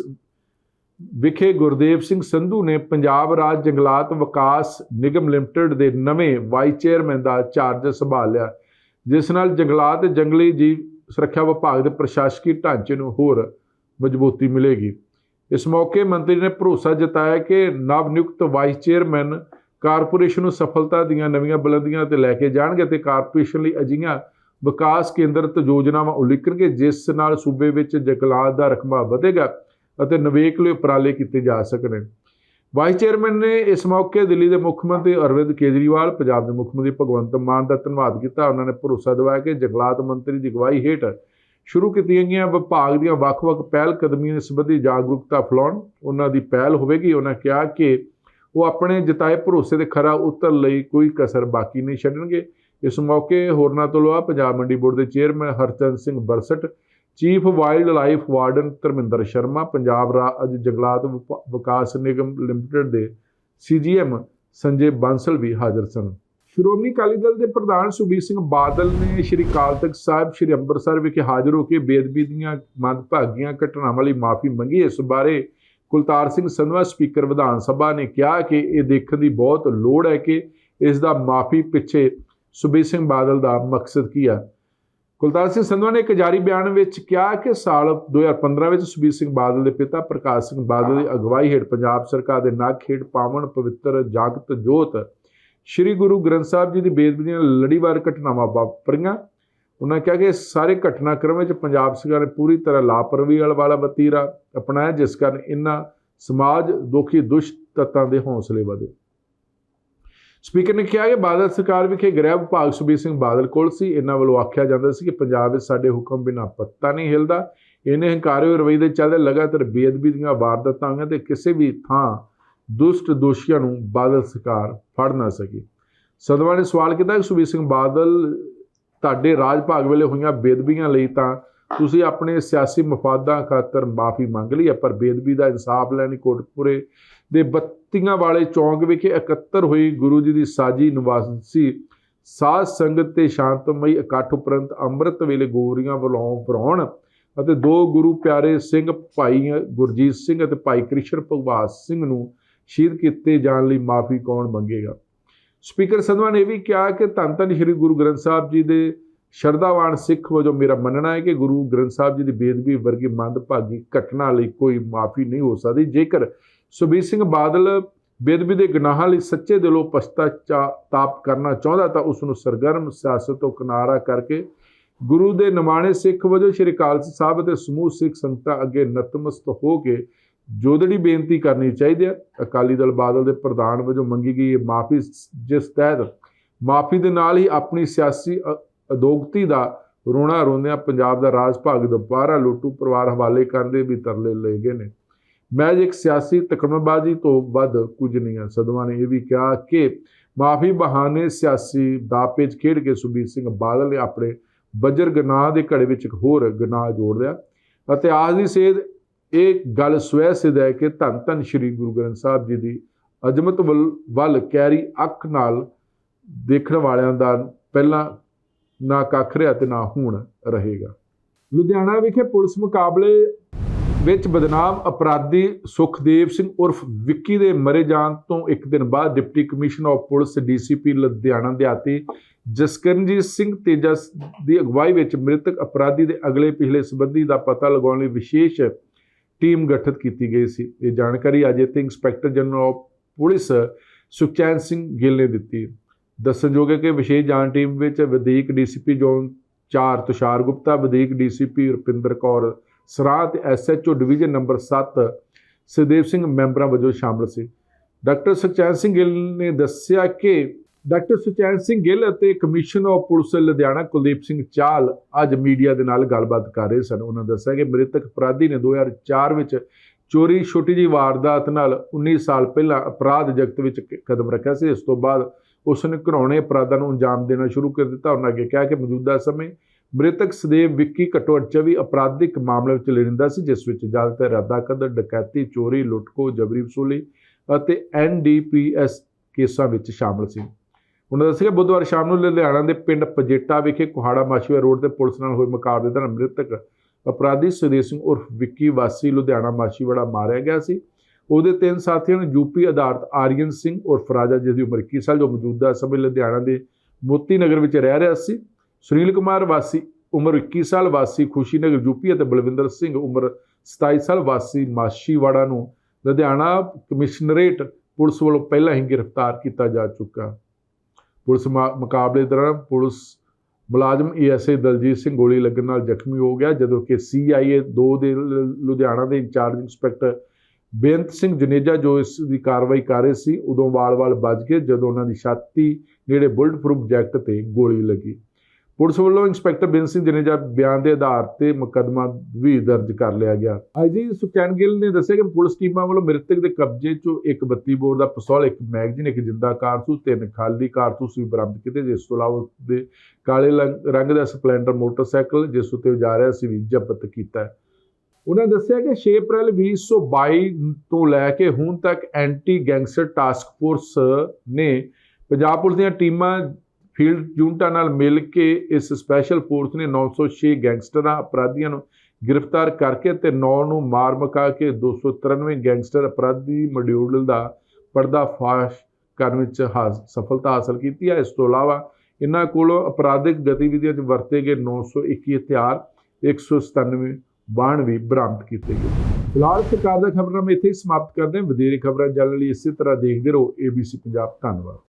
ਵਿਖੇ ਗੁਰਦੇਵ ਸਿੰਘ ਸੰਧੂ ਨੇ ਪੰਜਾਬ ਰਾਜ ਜੰਗਲਾਤ ਵਿਕਾਸ ਨਿਗਮ ਲਿਮਟਿਡ ਦੇ ਨਵੇਂ ਵਾਈਸ ਚੇਅਰਮੈਨ ਦਾ ਚਾਰਜ ਸੰਭਾਲ ਲਿਆ ਜਿਸ ਨਾਲ ਜੰਗਲਾਤ ਜੰਗਲੀ ਜੀਵ ਸੁਰੱਖਿਆ ਵਿਭਾਗ ਦੇ ਪ੍ਰਸ਼ਾਸਕੀ ਢਾਂਚੇ ਨੂੰ ਹੋਰ ਮਜ਼ਬੂਤੀ ਮਿਲੇਗੀ। ਇਸ ਮੌਕੇ ਮੰਤਰੀ ਨੇ ਭਰੋਸਾ ਜਤਾਇਆ ਕਿ ਨਵ ਨਿਯੁਕਤ ਵਾਈਸ ਚੇਅਰਮੈਨ ਕਾਰਪੋਰੇਸ਼ਨ ਨੂੰ ਸਫਲਤਾ ਦੀਆਂ ਨਵੀਆਂ ਬੁਲੰਦੀਆਂ ਤੇ ਲੈ ਕੇ ਜਾਣਗੇ ਤੇ ਕਾਰਪੋਰੇਸ਼ਨ ਲਈ ਅਜਿਹੀਆਂ ਵਿਕਾਸ ਕੇਂਦਰਿਤ ਯੋਜਨਾਵਾਂ ਉਲੀਕਣਗੇ, ਜਿਸ ਨਾਲ ਸੂਬੇ ਵਿੱਚ ਜੰਗਲਾਤ ਦਾ ਰਕਬਾ ਵਧੇਗਾ। ਅਤੇ ਨਿਵੇਕ ਲਈ ਉਪਰਾਲੇ ਕੀਤੇ ਜਾ ਸਕਣ। ਵਾਈਸ ਚੇਅਰਮੈਨ ਨੇ ਇਸ ਮੌਕੇ ਦਿੱਲੀ ਦੇ ਮੁੱਖ ਮੰਤਰੀ ਅਰਵਿੰਦ ਕੇਜਰੀਵਾਲ, ਪੰਜਾਬ ਦੇ ਮੁੱਖ ਮੰਤਰੀ ਭਗਵੰਤ ਮਾਨ ਦਾ ਧੰਨਵਾਦ ਕੀਤਾ। ਉਹਨਾਂ ਨੇ ਭਰੋਸਾ ਦਿਵਾਇਆ ਕਿ ਜੰਗਲਾਤ ਮੰਤਰੀ ਦੀ ਅਗਵਾਈ ਹੇਠ ਸ਼ੁਰੂ ਕੀਤੀਆਂ ਗਈਆਂ ਵਿਭਾਗ ਦੀਆਂ ਵੱਖ-ਵੱਖ ਪਹਿਲ ਕਦਮੀਆਂ ਸੰਬੰਧੀ ਜਾਗਰੂਕਤਾ ਫੈਲਾਉਣ ਉਹਨਾਂ ਦੀ ਪਹਿਲ ਹੋਵੇਗੀ। ਉਹਨਾਂ ਕਿਹਾ ਕਿ ਉਹ ਆਪਣੇ ਜਤਾਏ ਭਰੋਸੇ ਦੇ ਖਰਾ ਉਤਰਨ ਲਈ ਕੋਈ ਕਸਰ ਬਾਕੀ ਨਹੀਂ ਛੱਡਣਗੇ। ਇਸ ਮੌਕੇ ਹੋਰਨਾਂ ਤੋਂ ਇਲਾਵਾ ਪੰਜਾਬ ਮੰਡੀ ਬੋਰਡ ਦੇ chairman Harchand Singh Barsat chief wildlife warden Dharminder Sharma, Punjab ਰਾਜ ਜੰਗਲਾਤ ਵਿਕਾਸ ਨਿਗਮ ਲਿਮਟਿਡ ਦੇ ਸੀਜੀਐਮ ਸੰਜੇ ਬਾਂਸਲ ਵੀ ਹਾਜ਼ਰ ਸਨ। ਸ਼੍ਰੋਮਣੀ ਅਕਾਲੀ ਦਲ ਦੇ ਪ੍ਰਧਾਨ ਸੁਬੀਰ ਸਿੰਘ ਬਾਦਲ ਨੇ ਸ਼੍ਰੀ ਕਾਲ ਤਖਤ ਸਾਹਿਬ, ਸ਼੍ਰੀ ਅੰਮ੍ਰਿਤਸਰ ਵਿਖੇ ਹਾਜ਼ਰ ਹੋ ਕੇ ਬੇਦਬੀ ਦੀਆਂ ਮੰਦਭਾਗੀਆਂ ਘਟਨਾਵਾਂ ਲਈ ਮਾਫੀ ਮੰਗੀ। ਇਸ ਬਾਰੇ ਕੁਲਤਾਰ ਸਿੰਘ ਸੰਧਵਾ, ਸਪੀਕਰ ਵਿਧਾਨ ਸਭਾ ਨੇ ਕਿਹਾ ਕਿ ਇਹ ਦੇਖਣ ਦੀ ਬਹੁਤ ਲੋੜ ਹੈ ਕਿ ਇਸ ਦਾ ਮਾਫੀ ਪਿੱਛੇ ਸੁਬੀਰ ਸਿੰਘ ਬਾਦਲ ਦਾ ਮਕਸਦ ਕੀ ਹੈ ਕੁਲਤਾਰ ਸਿੰਘ ਸੰਧਵਾ ਨੇ ਇੱਕ ਜਾਰੀ ਬਿਆਨ ਵਿੱਚ ਕਿਹਾ ਕਿ ਸਾਲ 2015 ਵਿੱਚ ਸੁਬੀਰ ਸਿੰਘ ਬਾਦਲ ਦੇ ਪਿਤਾ ਪ੍ਰਕਾਸ਼ ਸਿੰਘ ਬਾਦਲ ਦੀ ਅਗਵਾਈ ਹੇਠ ਪੰਜਾਬ ਸਰਕਾਰ ਦੇ ਨੱਕ ਹੇਠ ਪਾਵਨ ਪਵਿੱਤਰ ਜਾਗਤ ਜੋਤ ਸ੍ਰੀ ਗੁਰੂ ਗ੍ਰੰਥ ਸਾਹਿਬ ਜੀ ਦੀ ਬੇਦਬੀ ਦੀਆਂ ਲੜੀਵਾਰ ਘਟਨਾਵਾਂ ਵਾਪਰੀਆਂ। ਉਹਨਾਂ ਕਿਹਾ ਕਿ ਸਾਰੇ ਘਟਨਾਕ੍ਰਮ ਵਿੱਚ ਪੰਜਾਬ ਸਰਕਾਰ ਨੇ ਪੂਰੀ ਤਰ੍ਹਾਂ ਲਾਪਰਵਾਹੀ ਵਾਲਾ ਵਤੀਰਾ ਅਪਣਾਇਆ, ਜਿਸ ਕਾਰਨ ਇਹਨਾਂ ਸਮਾਜ ਦੁਖੀ ਦੁਸ਼ਟ ਤੱਤਾਂ ਦੇ ਹੌਸਲੇ ਵਧੇ। ਸਪੀਕਰ ਨੇ ਕਿਹਾ ਕਿ ਬਾਦਲ ਸਰਕਾਰ ਵਿਖੇ ਗ੍ਰਹਿ ਵਿਭਾਗ ਸੁਬੀਰ ਸਿੰਘ ਬਾਦਲ ਕੋਲ ਸੀ। ਇਹਨਾਂ ਵੱਲੋਂ ਆਖਿਆ ਜਾਂਦਾ ਸੀ ਕਿ ਪੰਜਾਬ ਵਿੱਚ ਸਾਡੇ ਹੁਕਮ ਬਿਨਾਂ ਪੱਤਾ ਨਹੀਂ ਹਿਲਦਾ। ਇਹਨੇ ਹੰਕਾਰੇ ਰਵਈ ਦੇ ਚੱਲਦੇ ਲਗਾਤਾਰ ਬੇਅਦਬੀ ਦੀਆਂ ਵਾਰਦਾਤਾਂ ਹੋਈਆਂ ਤੇ ਕਿਸੇ ਵੀ ਥਾਂ ਦੁਸ਼ਟ ਦੋਸ਼ੀਆਂ ਨੂੰ ਬਾਦਲ ਸਰਕਾਰ ਫੜ ਨਾ ਸਕੀ। ਸਦਵਾ ਨੇ ਸਵਾਲ ਕੀਤਾ ਕਿ ਸੁਬੀਰ ਸਿੰਘ ਬਾਦਲ ਤੁਹਾਡੇ ਰਾਜ ਭਾਗ ਵੇਲੇ ਹੋਈਆਂ ਬੇਦਬੀਆਂ ਲਈ ਤਾਂ ਤੁਸੀਂ ਆਪਣੇ ਸਿਆਸੀ ਮਫਾਦਾਂ ਖਾਤਰ ਮਾਫੀ ਮੰਗ ਲਈ ਹੈ, ਪਰ ਬੇਦਬੀ ਦਾ ਇਨਸਾਫ ਲੈਣੀ ਕੋਟਪੁਰੇ ਦੇ ਬੱਤੀਆਂ ਵਾਲੇ ਚੌਂਕ ਵਿਖੇ ਇਕੱਤਰ ਹੋਈ ਗੁਰੂ ਜੀ ਦੀ ਸਾਜੀ ਨਿਵਾਸੀ ਸਾਧ ਸੰਗਤ ਤੇ ਸ਼ਾਂਤਮਈ ਇਕੱਠ ਉਪਰੰਤ ਅੰਮ੍ਰਿਤ ਵੇਲੇ ਗੋਰੀਆਂ ਵਲਾਉ ਭਰਾਉਣ ਅਤੇ ਦੋ ਗੁਰੂ ਪਿਆਰੇ ਸਿੰਘ ਭਾਈ ਗੁਰਜੀਤ ਸਿੰਘ ਅਤੇ ਭਾਈ ਕ੍ਰਿਸ਼ਨ ਭਗਵਾਨ ਸਿੰਘ ਨੂੰ ਸ਼ਹੀਦ ਕੀਤੇ ਜਾਣ ਲਈ ਮਾਫੀ ਕੌਣ ਮੰਗੇਗਾ? ਸਪੀਕਰ ਸੰਧਵਾ ਨੇ ਇਹ ਵੀ ਕਿਹਾ ਕਿ ਧੰਨ ਧੰਨ ਸ੍ਰੀ ਗੁਰੂ ਗ੍ਰੰਥ ਸਾਹਿਬ ਜੀ ਦੇ ਸ਼ਰਧਾਵਾਨ ਸਿੱਖ ਵਜੋਂ ਮੇਰਾ ਮੰਨਣਾ ਹੈ ਕਿ ਗੁਰੂ ਗ੍ਰੰਥ ਸਾਹਿਬ ਜੀ ਦੀ ਬੇਦਬੀ ਵਰਗੀ ਮੰਦਭਾਗੀ ਘਟਨਾ ਲਈ ਕੋਈ ਮਾਫੀ ਨਹੀਂ ਹੋ ਸਕਦੀ। ਜੇਕਰ ਸੁਬੀਰ ਸਿੰਘ ਬਾਦਲ ਬੇਦਬੀ ਦੇ ਗੁਨਾਹਾਂ ਲਈ ਸੱਚੇ ਦਿਲੋਂ ਪਛਤਾਪ ਕਰਨਾ ਚਾਹੁੰਦਾ ਤਾਂ ਉਸ ਨੂੰ ਸਰਗਰਮ ਸਿਆਸਤ ਤੋਂ ਕਿਨਾਰਾ ਕਰਕੇ ਗੁਰੂ ਦੇ ਨਿਮਾਣੇ ਸਿੱਖ ਵਜੋਂ ਸ਼੍ਰੀ ਅਕਾਲ ਸਾਹਿਬ ਅਤੇ ਸਮੂਹ ਸਿੱਖ ਸੰਗਤਾਂ ਅੱਗੇ ਨਤਮਸਤ ਹੋ ਕੇ ਜੋਦੜੀ ਬੇਨਤੀ ਕਰਨੀ ਚਾਹੀਦੀ ਹੈ। ਅਕਾਲੀ ਦਲ ਬਾਦਲ ਦੇ ਪ੍ਰਧਾਨ ਵਜੋਂ ਮੰਗੀ ਗਈ ਇਹ ਮਾਫੀ ਜਿਸ ਤਹਿਤ ਮਾਫੀ ਦੇ ਨਾਲ ਹੀ ਆਪਣੀ ਸਿਆਸੀ ਅ- ਅਦੋਗਤੀ ਦਾ ਰੋਣਾ ਰੋਂਦਿਆਂ ਪੰਜਾਬ ਦਾ ਰਾਜ ਭਾਗ ਦੁਬਾਰਾ ਲੁੱਟੂ ਪਰਿਵਾਰ ਹਵਾਲੇ ਕਰਨ ਦੇ ਵੀ ਤਰਲੇ ਲਏ ਗਏ ਨੇ। ਮੈਂ ਇੱਕ ਸਿਆਸੀ ਤਕੜਮਬਾਜ਼ੀ ਤੋਂ ਵੱਧ ਕੁਝ ਨਹੀਂ ਹੈ। ਸਦਵਾ ਨੇ ਇਹ ਵੀ ਕਿਹਾ ਕਿ ਮਾਫੀ ਬਹਾਨੇ ਸਿਆਸੀ ਦਾਪੇਜ ਖੇਡ ਕੇ ਸੁਬੀਰ ਸਿੰਘ ਬਾਦਲ ਨੇ ਆਪਣੇ ਬਜਰ ਗਨਾਹ ਦੇ ਘੜੇ ਵਿੱਚ ਇੱਕ ਹੋਰ ਗਨਾਹ ਜੋੜ ਲਿਆ ਇਤਿਹਾਸ ਦੀ ਸੇਧ ਇਹ ਗੱਲ ਸਵੈ ਸਿੱਧ ਹੈ ਕਿ ਧੰਨ ਧੰਨ ਸ੍ਰੀ ਗੁਰੂ ਗ੍ਰੰਥ ਸਾਹਿਬ ਜੀ ਦੀ ਅਜ਼ਮਤ ਵੱਲ ਵੱਲ ਕੈਰੀ ਅੱਖ ਨਾਲ ਦੇਖਣ ਵਾਲਿਆਂ ਦਾ ਪਹਿਲਾਂ ਨਾ ਕੱਖ ਰਿਹਾ ਤੇ ਨਾ ਹੁਣ ਰਹੇਗਾ। ਲੁਧਿਆਣਾ ਵਿਖੇ ਪੁਲਿਸ ਮੁਕਾਬਲੇ ਵਿੱਚ ਬਦਨਾਮ ਅਪਰਾਧੀ ਸੁਖਦੇਵ ਸਿੰਘ ਉਰਫ ਵਿੱਕੀ ਦੇ ਮਰੇ ਜਾਣ ਤੋਂ ਇੱਕ ਦਿਨ ਬਾਅਦ deputy commissioner of police DCP Ludhiana ਦਿਹਾਤੀ ਜਸਕਰਨਜੀਤ ਸਿੰਘ ਤੇਜਾ ਦੀ ਅਗਵਾਈ ਵਿੱਚ ਮ੍ਰਿਤਕ ਅਪਰਾਧੀ ਦੇ ਅਗਲੇ ਪਿਛਲੇ ਸਬੰਧੀ ਦਾ ਪਤਾ ਲਗਾਉਣ ਲਈ ਵਿਸ਼ੇਸ਼ ਟੀਮ ਗਠਿਤ ਕੀਤੀ ਗਈ ਸੀ। ਇਹ ਜਾਣਕਾਰੀ ਅਜੇ ਤੇ inspector general of police Sukhchain Singh Gill ਨੇ ਦਿੱਤੀ। ਦੱਸਣਯੋਗ ਹੈ ਕਿ ਵਿਸ਼ੇਸ਼ ਜਾਂਚ ਟੀਮ ਵਿੱਚ ਵਧੀਕ ਡੀਸੀਪੀ ਜ਼ੋਨ 4 ਤੁਸ਼ਾਰ ਗੁਪਤਾ, ਵਧੀਕ ਡੀਸੀਪੀ ਰੁਪਿੰਦਰ ਕੌਰ ਸਰਾਹ ਤੇ SHO division number 7 Sadev Singh ਮੈਂਬਰਾਂ ਵਜੋਂ ਸ਼ਾਮਲ ਸੀ। ਡਾਕਟਰ ਸੁਚੈਨ ਸਿੰਘ ਗਿੱਲ ਨੇ ਦੱਸਿਆ ਕਿ ਡਾਕਟਰ ਸੁਚੈਨ ਸਿੰਘ ਗਿੱਲ ਅਤੇ commission of police Ludhiana Kuldeep Singh Chahal ਅੱਜ ਮੀਡੀਆ ਦੇ ਨਾਲ ਗੱਲਬਾਤ ਕਰ ਰਹੇ ਸਨ। ਉਹਨਾਂ ਦੱਸਿਆ ਕਿ ਮ੍ਰਿਤਕ ਅਪਰਾਧੀ ਨੇ 2004 ਵਿੱਚ ਚੋਰੀ ਛੋਟੀ ਜਿਹੀ ਵਾਰਦਾਤ ਨਾਲ 19 ਸਾਲ ਪਹਿਲਾਂ ਅਪਰਾਧ ਜਗਤ ਵਿੱਚ ਕਦਮ ਰੱਖਿਆ ਸੀ। ਇਸ ਤੋਂ ਬਾਅਦ ਉਸ ਨੇ ਘਰਾਉਣੇ ਅਪਰਾਧਾਂ ਨੂੰ ਅੰਜਾਮ ਦੇਣਾ ਸ਼ੁਰੂ ਕਰ ਦਿੱਤਾ। ਉਹਨਾਂ ਅੱਗੇ ਕਿਹਾ ਕਿ ਮੌਜੂਦਾ ਸਮੇਂ ਮ੍ਰਿਤਕ ਸਦੇਵ ਵਿੱਕੀ ਘੱਟੋ ਘੱਟ 24 ਅਪਰਾਧਿਕ ਮਾਮਲੇ ਵਿੱਚ ਲਿਰਿੰਦਾ ਸੀ, ਜਿਸ ਵਿੱਚ ਜ਼ਿਆਦਾਤਰ ਰੱਦਾ ਕਦਰ, ਡਕੈਤੀ, ਚੋਰੀ, ਲੁੱਟਖੋ, ਜਬਰੀ ਵਸੂਲੀ ਅਤੇ ਐਨਡੀਪੀਐਸ ਕੇਸਾਂ ਵਿੱਚ ਸ਼ਾਮਲ ਸੀ। ਉਹਨਾਂ ਦੱਸਿਆ ਕਿ ਬੁੱਧਵਾਰ ਸ਼ਾਮ ਨੂੰ ਲੁਧਿਆਣਾ ਦੇ ਪਿੰਡ ਪਜੇਟਾ ਵਿਖੇ ਕੁਹਾੜਾ ਮਾਛੀਵਾੜਾ ਰੋਡ ਤੇ ਪੁਲਿਸ ਨਾਲ ਹੋਏ ਮੁਕਾਬਲੇ ਦੌਰਾਨ ਮ੍ਰਿਤਕ ਅਪਰਾਧੀ ਸੁਦੇਵ ਸਿੰਘ ਉਰਫ ਵਿੱਕੀ ਵਾਸੀ ਲੁਧਿਆਣਾ ਮਾਛੀਵਾੜਾ ਮਾਰਿਆ ਗਿਆ ਸੀ। ਉਹਦੇ ਤਿੰਨ ਸਾਥੀਆਂ ਨੂੰ ਯੂਪੀ ਆਧਾਰਿਤ ਆਰੀਅਨ ਸਿੰਘ ਔਰ ਫਰਾਜਾ ਜਿਸ ਦੀ ਉਮਰ 21 ਸਾਲ, ਜੋ ਮੌਜੂਦਾ ਸਮੇਂ ਲੁਧਿਆਣਾ ਦੇ ਮੋਤੀ ਨਗਰ ਵਿੱਚ ਰਹਿ ਰਿਹਾ ਸੀ। ਸੁਨੀਲ ਕੁਮਾਰ ਵਾਸੀ, ਉਮਰ 21 ਸਾਲ, ਵਾਸੀ ਖੁਸ਼ੀਨਗਰ ਯੂਪੀ ਅਤੇ ਬਲਵਿੰਦਰ ਸਿੰਘ, ਉਮਰ 27 ਸਾਲ, ਵਾਸੀ ਮਾਸ਼ੀਵਾੜਾ ਨੂੰ ਲੁਧਿਆਣਾ ਕਮਿਸ਼ਨਰੇਟ ਪੁਲਿਸ ਵੱਲੋਂ ਪਹਿਲਾਂ ਹੀ ਗ੍ਰਿਫਤਾਰ ਕੀਤਾ ਜਾ ਚੁੱਕਾ। ਪੁਲਿਸ ਮੁਕਾ- ਮੁਕਾਬਲੇ ਦੌਰਾਨ ਪੁਲਿਸ ਮੁਲਾਜ਼ਮ ਏਐਸਏ ਦਲਜੀਤ ਸਿੰਘ ਗੋਲੀ ਲੱਗਣ ਨਾਲ ਜ਼ਖਮੀ ਹੋ ਗਿਆ, ਜਦੋਂ ਕਿ ਸੀਆਈਏ 2 ਦੇ ਲੁਧਿਆਣਾ ਦੇ ਇੰਚਾਰਜ ਇੰਸਪੈਕਟਰ ਬੇਅੰਤ ਸਿੰਘ ਜਨੇਜਾ ਜੋ ਇਸ ਦੀ ਕਾਰਵਾਈ ਕਰ ਰਹੇ ਸੀ, ਉਦੋਂ ਵਾਲ-ਵਾਲ ਵੱਜ ਗਏ ਜਦੋਂ ਉਹਨਾਂ ਦੀ ਛਾਤੀ ਨੇੜੇ ਬੁਲਟ ਪ੍ਰੂਫ ਜੈਕਟ ਤੇ ਗੋਲੀ ਲੱਗੀ। ਪੁਲਿਸ ਵੱਲੋਂ ਇੰਸਪੈਕਟਰ ਬੇਅੰਤ ਸਿੰਘ ਜਨੇਜਾ ਬਿਆਨ ਦੇ ਆਧਾਰ ਤੇ ਮੁਕੱਦਮਾ ਵੀ ਦਰਜ ਕਰ ਲਿਆ ਗਿਆ। ਆਈਜੀ ਸੁਖਚੈਨ ਗਿੱਲ ਨੇ ਦੱਸਿਆ ਕਿ ਪੁਲਿਸ ਟੀਮਾਂ ਵੱਲੋਂ ਮ੍ਰਿਤਕ ਦੇ ਕਬਜ਼ੇ 'ਚੋਂ ਇੱਕ 32 ਬੋਰ ਦਾ ਪਿਸਤੌਲ, ਇੱਕ ਮੈਗਜ਼ੀਨ, ਇੱਕ ਜਿੰਦਾ ਕਾਰਤੂਸ, ਤਿੰਨ ਖਾਲੀ ਕਾਰਤੂਸ ਵੀ ਬਰਾਮਦ ਕੀਤੇ, ਜਿਸ ਤੋਂ ਇਲਾਵਾ ਉਸਦੇ ਕਾਲੇ ਲੰਗ- ਰੰਗ ਦਾ ਸਪਲੈਂਡਰ ਮੋਟਰਸਾਈਕਲ, ਜਿਸ ਉੱਤੇ ਉਹ ਜਾ ਰਿਹਾ ਸੀ, ਵੀ ਜ਼ਬਤ ਕੀਤਾ। ਹੈ ਉਹਨਾਂ ਦੱਸਿਆ ਕਿ 6 ਅਪ੍ਰੈਲ 2022 ਤੋਂ ਲੈ ਕੇ ਹੁਣ ਤੱਕ ਐਂਟੀ ਗੈਂਗਸਟਰ ਟਾਸਕ ਫੋਰਸ ਨੇ ਪੰਜਾਬ ਪੁਲਿਸ ਦੀਆਂ ਟੀਮਾਂ ਫੀਲਡ ਯੂਨਿਟਾਂ ਨਾਲ ਮਿਲ ਕੇ ਇਸ ਸਪੈਸ਼ਲ ਫੋਰਸ ਨੇ 906 ਗੈਂਗਸਟਰਾਂ, ਅਪਰਾਧੀਆਂ ਨੂੰ ਗ੍ਰਿਫਤਾਰ ਕਰਕੇ ਤੇ 9 ਨੂੰ ਮਾਰ ਮੁਕਾ ਕੇ 293 ਗੈਂਗਸਟਰ ਅਪਰਾਧੀ ਮੋਡਿਊਲ ਦਾ ਪਰਦਾਫਾਸ਼ ਕਰਨ ਵਿੱਚ ਹਾਸ- ਸਫਲਤਾ ਹਾਸਲ ਕੀਤੀ ਹੈ। ਇਸ ਤੋਂ ਇਲਾਵਾ ਇਹਨਾਂ ਕੋਲੋਂ ਅਪਰਾਧਿਕ ਗਤੀਵਿਧੀਆਂ 'ਚ ਵਰਤੇ ਗਏ 921 ਹਥਿਆਰ 197 ਬਾਣ ਵੀ ਬਰਾਮਦ ਕੀਤੇ ਗਏ। ਫਿਲਹਾਲ ਸਰਕਾਰ ਦਾ ਖਬਰਨਾਮਾ ਇੱਥੇ ਹੀ ਸਮਾਪਤ ਕਰਦੇ ਹਾਂ। ਵਧੇਰੇ ਖਬਰਾਂ ਜਾਣਨ ਲਈ ਇਸੇ ਤਰ੍ਹਾਂ ਦੇਖਦੇ ਰਹੋ। ABC ਪੰਜਾਬ ਧੰਨਵਾਦ।